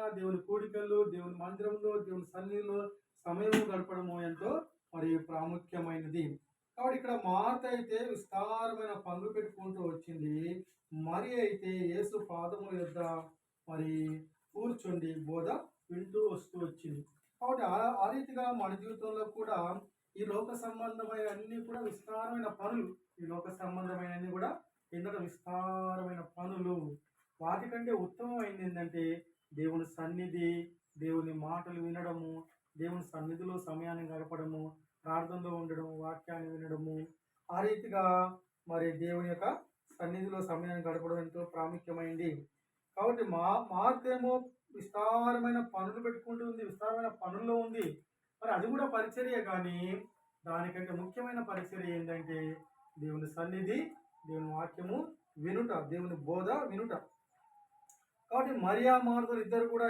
దేవుని కోడికల్లో దేవుని మందిరంలో దేవుని సన్నిధిలో సమయం గడపడము ఎంతో మరి ప్రాముఖ్యమైనది. కాబట్టి ఇక్కడ మార్త అయితే విస్తారమైన పనులు పెట్టుకుంటూ వచ్చింది. మరి అయితే యేసు పాదముల యొద్ద మరి కూర్చుండి బోధ వింటూ వస్తూ వచ్చింది. కాబట్టి ఆ- ఆ రీతిగా మన జీవితంలో కూడా ఈ లోక సంబంధమైన అన్ని కూడా విస్తారమైన పనులు ఈ లోక సంబంధమైన అన్ని కూడా ఏంటంటే విస్తారమైన పనులు. వాటికంటే ఉత్తమమైనది ఏంటంటే దేవుని సన్నిధి దేవుని మాటలు వినడము దేవుని సన్నిధిలో సమయాన్ని గడపడము ప్రార్థనలో ఉండడం వాక్యాన్ని వినడము. ఆ రీతిగా మరి దేవుని యొక్క సన్నిధిలో సమయాన్ని గడపడం ఎంతో ప్రాముఖ్యమైంది. కాబట్టి మా మార్తేమో విస్తారమైన పనులు పెట్టుకుంటూ ఉంది విస్తారమైన పనుల్లో ఉంది. మరి అది కూడా పరిచర్య కానీ దానికంటే ముఖ్యమైన పరిచర్య ఏంటంటే దేవుని సన్నిధి దేవుని వాక్యము వినుట దేవుని బోధ వినుట. కాబట్టి మరియా మార్తలు ఇద్దరు కూడా